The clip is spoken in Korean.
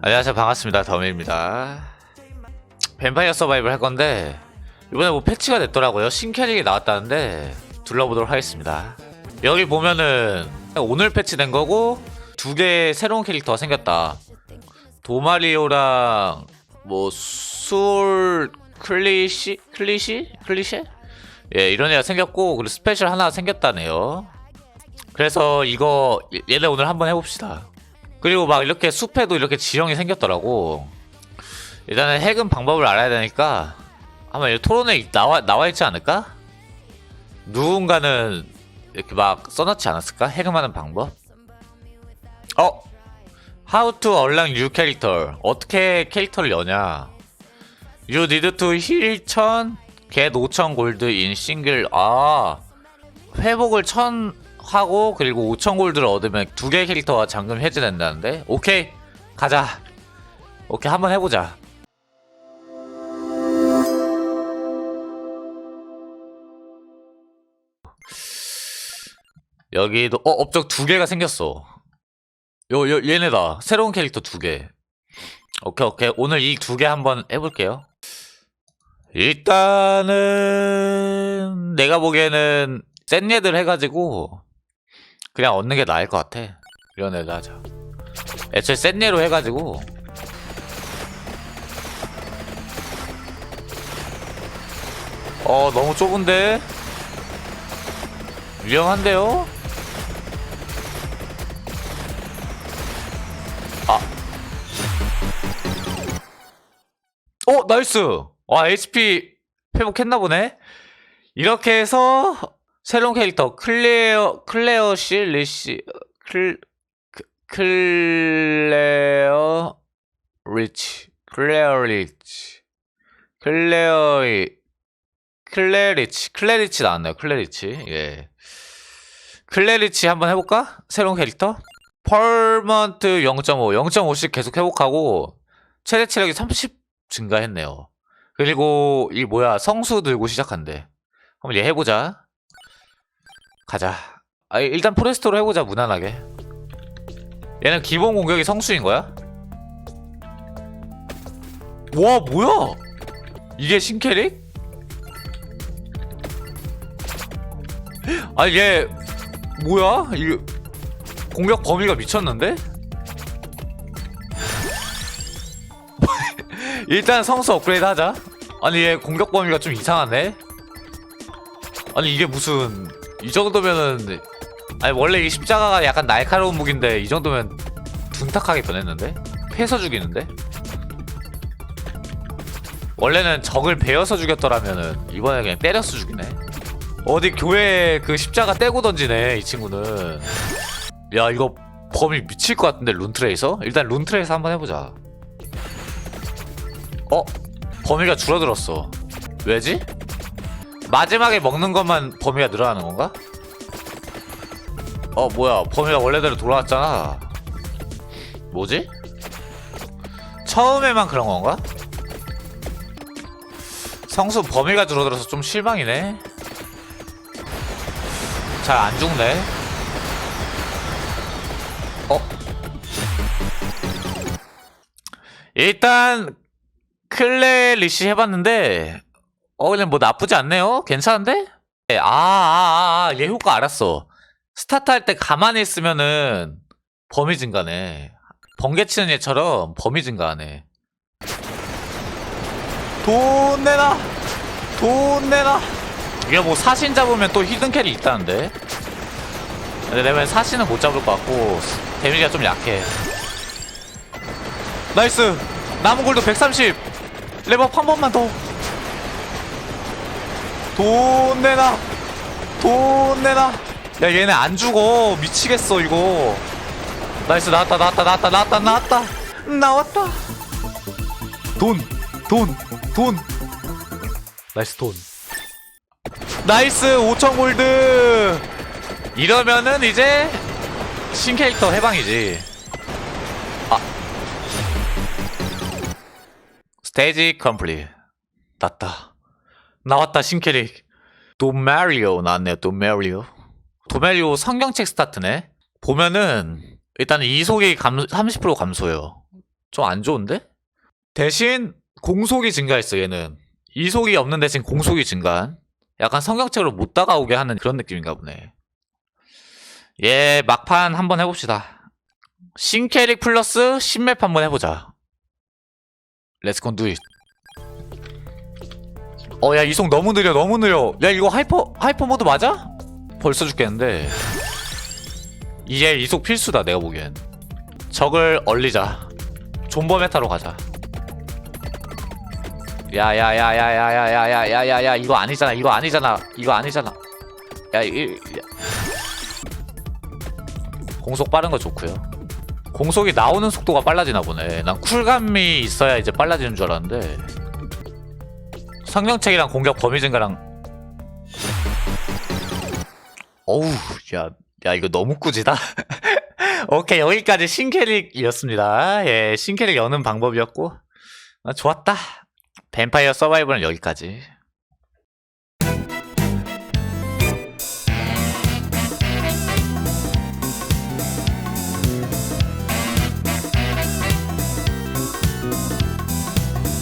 안녕하세요. 반갑습니다. 더밀입니다. 뱀파이어 서바이벌 할 건데 이번에 뭐 패치가 됐더라고요. 신캐릭이 나왔다는데 둘러보도록 하겠습니다. 여기 보면은 오늘 패치된 거고 두 개 새로운 캐릭터가 생겼다. 도마리오랑 뭐 수올 클리시 클리시? 클리셰? 예 이런 애가 생겼고 그리고 스페셜 하나 생겼다네요. 그래서 이거 얘네 오늘 한번 해봅시다 그리고 막 이렇게 숲에도 이렇게 지형이 생겼더라고. 일단은 해금 방법을 알아야 되니까 아마 이 토론에 나와 나와 있지 않을까? 누군가는 이렇게 막 써놓지 않았을까? 해금하는 방법? 어? How to unlock new character. 어떻게 캐릭터를 여냐? You need to heal 1000, get 5000 골드 in single. 아, 회복을 1000 하고 그리고 5천 골드를 얻으면 두 개의 캐릭터가 잠금 해제된다는데 오케이 가자. 오케이 한번 해보자. 여기도 어 업적 두 개가 생겼어. 요, 요 얘네다. 새로운 캐릭터 두개. 오케이 오케이. 오늘 이 두 개 한번 해볼게요. 일단은 내가 보기에는 센 얘들 해가지고 그냥 얻는 게 나을 것 같아. 이런 애들 하자. 애초에 센 얘로 해가지고 어 너무 좁은데 위험한데요? 아. 어 나이스. 와 HP 회복했나 보네. 이렇게 해서 새로운 캐릭터 클레어 클레어 씨 리시 클 크- 클레어 리치 클레어 리치 클레어 클레리치 클레리치 나왔네요 클레리치. 예. 클레리치 한번 해볼까? 새로운 캐릭터? 펄먼트 0.5 0.5씩 계속 회복하고 최대 체력이 30 증가했네요. 그리고 이 뭐야 성수 들고 시작한대. 한번 얘 해보자 가자. 아, 일단 포레스토로 해보자 무난하게. 얘는 기본 공격이 성수인 거야? 와 뭐야? 이게 신캐릭? 아니 얘 뭐야? 이 공격 범위가 미쳤는데? 일단 성수 업그레이드 하자. 아니 얘 공격 범위가 좀 이상하네. 아니 이게 무슨 이 정도면은 아니 원래 이 십자가가 약간 날카로운 무기인데 이 정도면 둔탁하게 변했는데? 패서 죽이는데? 원래는 적을 베어서 죽였더라면은 이번에 그냥 때려서 죽이네. 어디 교회 그 십자가 떼고 던지네 이 친구는. 야 이거 범위 미칠 것 같은데 룬트레이서? 일단 룬트레이서 한번 해보자. 어? 범위가 줄어들었어. 왜지? 마지막에 먹는 것만 범위가 늘어나는 건가? 어 뭐야 범위가 원래대로 돌아왔잖아 뭐지? 처음에만 그런 건가? 성수 범위가 줄어들어서 좀 실망이네 잘 안 죽네 어? 일단 클레 리시 해봤는데 어 그냥 뭐 나쁘지 않네요. 괜찮은데? 아, 아, 아, 얘 효과 알았어. 스타트 할 때 가만히 있으면은 범위 증가네. 번개 치는 얘처럼 범위 증가하네. 돈 내놔! 돈 내놔! 이게 뭐 사신 잡으면 또 히든 캐리 있다는데? 근데 내가 사신은 못 잡을 것 같고 데미지가 좀 약해. 나이스! 남은 골도 130 레버업 한 번만 더 돈 내놔. 돈 내놔. 야 얘네 안 죽어. 미치겠어 이거. 나이스 나왔다 나왔다 나왔다 나왔다 나왔다. 나왔다. 돈돈 돈. 나이스 돈. 나이스 5천 골드. 이러면은 이제 신캐릭터 해방이지. 아. 스테이지 컴플릿 났다 나왔다 신캐릭 도마리오 나왔네요 도마리오 도마리오 성경책 스타트네 보면은 일단 이속이 감, 30% 감소해요. 좀 안 좋은데? 대신 공속이 증가했어 얘는. 이속이 없는 대신 공속이 증가한. 약간 성경책으로 못 다가오게 하는 그런 느낌인가 보네. 예, 막판 한번 해봅시다. 신캐릭 플러스 신맵 한번 해보자. 렛츠곤 두잇. 어, 야, 이속 너무 느려, 너무 느려. 야, 이거 하이퍼, 하이퍼 모드 맞아? 벌써 죽겠는데. 이제 이속 필수다, 내가 보기엔. 적을 얼리자. 존버 메타로 가자. 야야야야야야야야야야야 이거 아니잖아 이거 아니잖아 이거 아니잖아 야, 이, 야. 공속 빠른 거 좋고요 공속이 나오는 속도가 빨라지나 보네 난 쿨감이 있어야 이제 빨라지는 줄 알았는데 성경책이랑 공격 범위 증가랑. 어우 야, 야 이거 너무 꾸지다. 오케이 여기까지 신캐릭이었습니다. 예 신캐릭 여는 방법이었고. 아, 좋았다. 뱀파이어 서바이벌은 여기까지